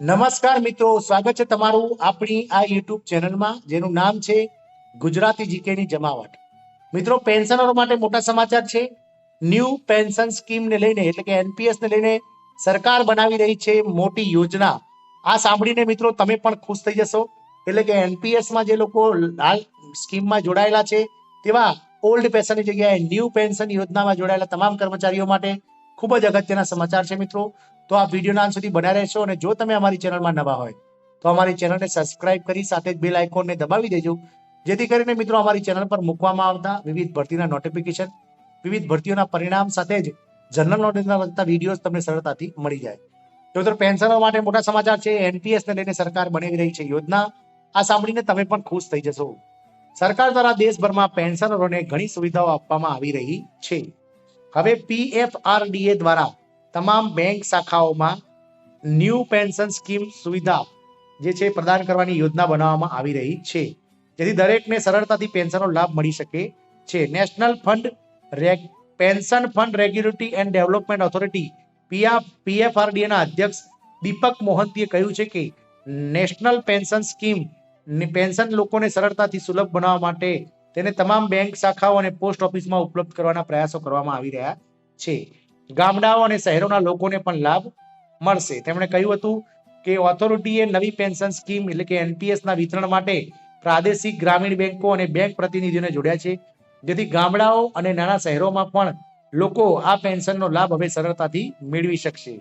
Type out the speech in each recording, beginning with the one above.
નમસ્કાર મિત્રો, સ્વાગત છે તમારું આપણી આ યુટ્યુબ ચેનલમાં જેનું નામ છે ગુજરાતી જીકેની જમાવટ. મિત્રો પેન્શનરો માટે મોટા સમાચાર છે. ન્યૂ પેન્શન સ્કીમને લઈને, એટલે કે એનપીએસ ને લઈને સરકાર બનાવી રહી છે મોટી યોજના. આ સાંભળીને મિત્રો, તમે પણ ખુશ થઈ જશો. એટલે કે એનપીએસમાં જે લોકો હાલ સ્કીમમાં જોડાયેલા છે, તેવા ઓલ્ડ પેન્શનની જગ્યાએ ન્યૂ પેન્શન યોજનામાં જોડાયેલા તમામ કર્મચારીઓ માટે ખૂબ જ અગત્યના સમાચાર છે મિત્રો. તો આ વિડીયોના અંત સુધી બના રહેશો અને જો તમે અમારી ચેનલમાં નવા હોય, તો અમારી ચેનલને સબસ્ક્રાઇબ કરી સાથે જ બેલ આઇકોનને દબાવી દેજો. જેથી કરીને મિત્રો અમારી ચેનલ પર મૂકવામાં આવતા વિવિધ ભરતીના નોટિફિકેશન વિવિધ ભરતીઓના પરિણામ સાથે જ જનરલ નોલેજના લગતા વીડિયો તમને સરળતાથી મળી જાય. તો મિત્રો પેન્શનરો માટે મોટા સમાચાર છે. એનપીએસને લઈને સરકાર બનાવી રહી છે યોજના. આ સાંભળીને તમે પણ ખુશ થઈ જશો. સરકાર દ્વારા દેશભરમાં પેન્શનરોને ઘણી સુવિધાઓ આપવામાં આવી રહી છે. હવે પીએફઆરડીએ દ્વારા તમામ બેંક શાખાઓમાં ન્યૂ પેન્શન સ્કીમ સુવિધા જે છે પ્રદાન કરવાની યોજના બનાવવામાં આવી રહી છે. જેથી દરેકને સરળતાથી પેન્શનનો લાભ મળી શકે છે. National fund reg pension fund regulatory and development authority PFRDA પીએફઆરડીએના અધ્યક્ષ દીપક મોહંતીએ કહ્યું છે કે નેશનલ પેન્શન સ્કીમ પેન્શન લોકોને સરળતાથી સુલભ બનાવવા માટે તેને તમામ બેંક શાખાઓ અને પોસ્ટ ઓફિસમાં ઉપલબ્ધ કરવાના પ્રયાસો કરવામાં આવી રહ્યા છે. ગામડાઓ અને શહેરોના લોકોને પણ લાભ મળશે. તેમણે કહ્યું હતું કે ઓથોરિટીએ નવી પેન્શન સ્કીમ એટલે કે એનપીએસના વિતરણ માટે પ્રાદેશિક ગ્રામીણ બેંકો અને બેંક પ્રતિનિધિઓને જોડ્યા છે. જેથી ગામડાઓ અને નાના શહેરોમાં પણ લોકો આ પેન્શનનો લાભ હવે સરળતાથી મેળવી શકશે.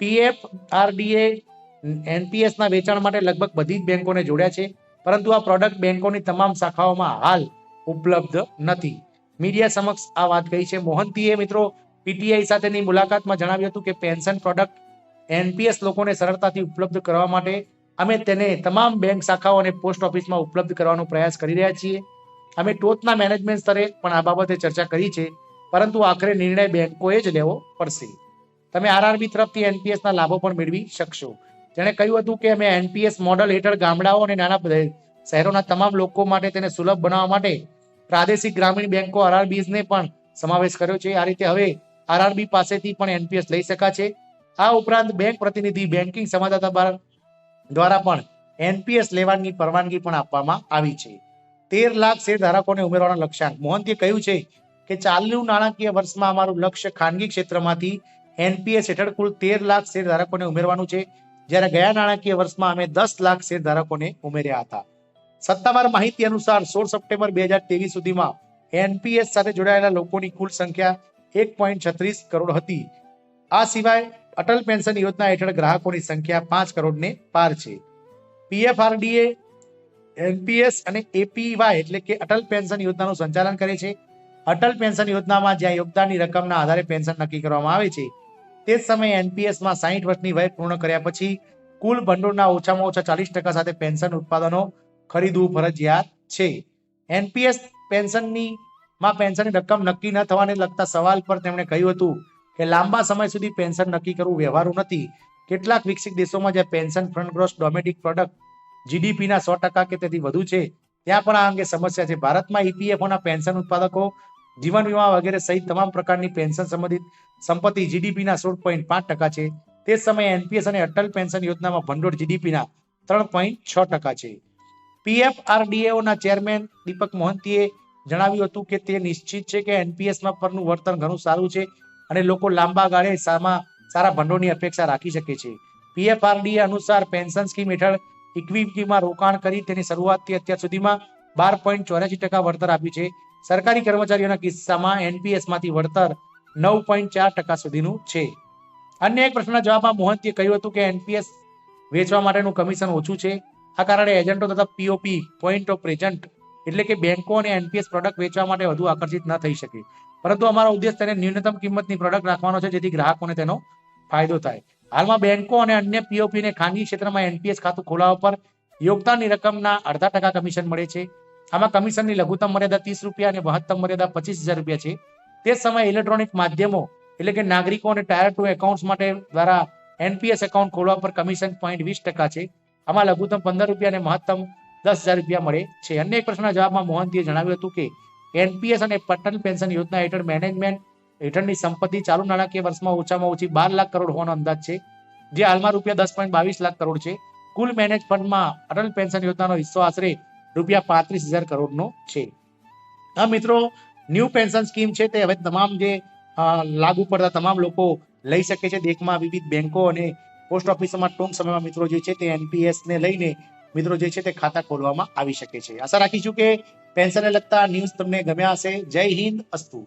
પીએફ આરડીએ એનપીએસના વેચાણ માટે લગભગ બધી જ બેંકોને જોડ્યા છે. પરંતુ આ પ્રોડક્ટ બેંકોની તમામ શાખાઓમાં હાલ ઉપલબ્ધ નથી. મીડિયા સમક્ષ આ વાત કહી છે. મોહંતીએ મિત્રો પીટીઆઈ સાથેની મુલાકાતમાં જણાવ્યું હતું કે પેન્શન પ્રોડક્ટ એનપીએસ લોકોને સરળતાથી ઉપલબ્ધ કરવા માટે અમે તેને તમામ બેંક શાખાઓ અને પોસ્ટ ઓફિસમાં ઉપલબ્ધ કરવાનો પ્રયાસ કરી રહ્યા છીએ. અમે ટોચના મેનેજમેન્ટ સ્તરે પણ આ બાબતે ચર્ચા કરી છે, પરંતુ આખરે નિર્ણય બેંકોએ જ લેવો પડશે. તમે આરઆરબી તરફથી એનપીએસના લાભો પણ મેળવી શકશો. તેણે કહ્યું હતું કે અમે એનપીએસ મોડલ હેઠળ ગામડાઓ અને નાના શહેરોના તમામ લોકો માટે તેને સુલભ બનાવવા માટે પ્રાદેશિક ગ્રામીણ બેંકો આરઆરબીઝને પણ સમાવેશ કર્યો છે. આ રીતે હવે આરઆરબી પાસેથી પણ એનપીએસ લઈ શકાશે. આ ઉપરાંત બેંક પ્રતિનિધિ બેન્કિંગ સંવાદદાતા દ્વારા પણ એનપીએસ લેવાની પરવાનગી પણ આપવામાં આવી છે. તેર લાખ શેર ધારકોને ઉમેરવાનો લક્ષ્યાંક. મોહંતીએ કહ્યું છે કે ચાલુ નાણાકીય વર્ષમાં અમારું લક્ષ્ય ખાનગી ક્ષેત્રમાંથી એનપીએસ હેઠળ કુલ તેર લાખ શેર ધારકોને ઉમેરવાનું છે. જ્યારે ગયા નાણાકીય વર્ષમાં અમે દસ લાખ શેર ધારકોને ઉમેર્યા હતા. સત્તાવાર માહિતી અનુસાર સોળ સપ્ટેમ્બર બે હજાર તેવીસ સુધીમાં એનપીએસ સાથે જોડાયેલા લોકોની કુલ સંખ્યા એક પોઈન્ટ છત્રીસ કરોડ હતી. આ સિવાય અટલ પેન્શન યોજના હેઠળ ગ્રાહકોની સંખ્યા પાંચ કરોડને પાર છે. પીએફઆરડીએ એનપીએસ અને એપીવાય એટલે કે અટલ પેન્શન યોજનાનું સંચાલન કરે છે. અટલ પેન્શન યોજનામાં જ્યાં યોગદાનની રકમના આધારે પેન્શન નક્કી કરવામાં આવે છે, તે જ સમયે એનપીએસમાં સાહીઠ વર્ષની વય પૂર્ણ કર્યા પછી કુલ ભંડોળના ઓછામાં ઓછા ચાલીસ ટકા સાથે પેન્શન ઉત્પાદનો ખરીદવું ફરજિયાત છે. એનપીએસ પેન્શનની માં પેન્શનની રકમ નક્કી ન થવાને લગતા સવાલ પર તેમણે કહ્યું હતું કે લાંબા સમય સુધી પેન્શન નક્કી કરવું વ્યવહારુ નથી. કેટલાક વિકસિત દેશોમાં જ્યાં pension front gross domestic product જીડીપીના સો ટકા કે તેથી વધુ છે, ત્યાં પણ આ અંગે સમસ્યા છે. ભારતમાં ઈપીએફઓના પેન્શન ઉત્પાદકો, જીવન વીમા વગેરે સહિત તમામ પ્રકારની પેન્શન સંબંધિત સંપત્તિ જીડીપીના સોળ પોઈન્ટ પાંચ ટકા છે. તે સમયે એનપીએસ અને અટલ પેન્શન યોજનામાં ભંડોળ જીડીપીના ત્રણ પોઈન્ટ છ ટકા છે. પીએફઆરડીએઓના ચેરમેન દીપક મોહંતીએ જણાવ્યું હતું કે તે નિશ્ચિત છે કે એનપીએસમાં પરનું વર્તન ઘણું સારું છે અને લોકો લાંબા ગાળે સારા ભંડોળની અપેક્ષા રાખી શકે છે. પીએફઆરડીએ અનુસાર પેન્શન સ્કીમ હેઠળ ઇક્વિટીમાં રોકાણ કરી તેની શરૂઆતથી અત્યાર સુધીમાં બાર પોઈન્ટ ચોર્યાસી ટકા વળતર આપ્યું છે. સરકારી કર્મચારીઓના કિસ્સામાં એનપીએસમાંથી વળતર નવ પોઈન્ટ ચાર ટકા સુધીનું છે. અન્ય એક પ્રશ્નના જવાબમાં મોહંતીએ કહ્યું હતું કે એનપીએસ વેચવા માટેનું કમિશન ઓછું છે. આ કારણે એજન્ટો તથા પીઓપી પોઈન્ટ ઓફ પ્રેઝન્ટ એટલે કે બેંકો અને એનપીએસ પ્રોડક્ટ વેચવા માટે વધુ આકર્ષિત ન થઈ શકે. પરંતુ અમારો ઉદ્દેશ તેને ન્યૂનતમ કિંમતની પ્રોડક્ટ રાખવાનો છે, જેથી ગ્રાહકોને તેનો ફાયદો થાય. હાલમાં બેંકો અને અન્ય પીઓપીને ખાનગી ક્ષેત્રમાં એનપીએસ ખાતું ખોલાવવા પર યોગદાનની રકમના અડધા ટકા કમિશન મળે છે. આમાં કમિશનની લઘુત્તમ મર્યાદા ત્રીસ રૂપિયા અને મહત્તમ મર્યાદા પચીસ હજાર રૂપિયા છે. તે સમયે ઇલેક્ટ્રોનિક માધ્યમો એટલે કે નાગરિકો અને ટાયર ટુ એકાઉન્ટ્સ માટે દ્વારા એનપીએસ એકાઉન્ટ ખોલવા પર કમિશન પોઈન્ટ વીસ ટકા છે. આમાં લઘુત્તમ પંદર રૂપિયા અને મહત્તમ દસ હજાર રૂપિયા મળે છે. અન્ય એક પ્રશ્નના જવાબમાં મોહંતીએ જણાવ્યું હતું કે, એનપીએસ અને પટલ પેન્શન યોજના હેઠળ મેનેજમેન્ટ હેઠળની સંપત્તિ ચાલુ નાણાકીય વર્ષમાં ઓછામાં ઓછી બાર લાખ કરોડ હોવાનો અંદાજ છે, જે હાલમાં રૂપિયા દસ પોઈન્ટ બાવીસ લાખ કરોડ છે. કુલ મેનેજ ફંડમાં અટલ પેન્શન યોજનાનો હિસ્સો આશરે રૂપિયા પાંત્રીસ હજાર કરોડનો છે. હા, મિત્રો, ન્યૂ પેન્શન સ્કીમ છે તે હવે તમામ જે લાગુ પડતા તમામ લોકો લઈ શકે છે. દેશમાં વિવિધ બેંકો અને પોસ્ટ ઓફિસમાં ટૂંક સમયમાં મિત્રો જે છે તે એનપીએસ ને લઈને મિત્રો જે છે તે ખાતા ખોલવામાં આવી શકે છે. આશા રાખીશું કે પેન્શનને લગતા ન્યૂઝ તમને ગમ્યા હશે. જય હિન્દ, અસ્તુ.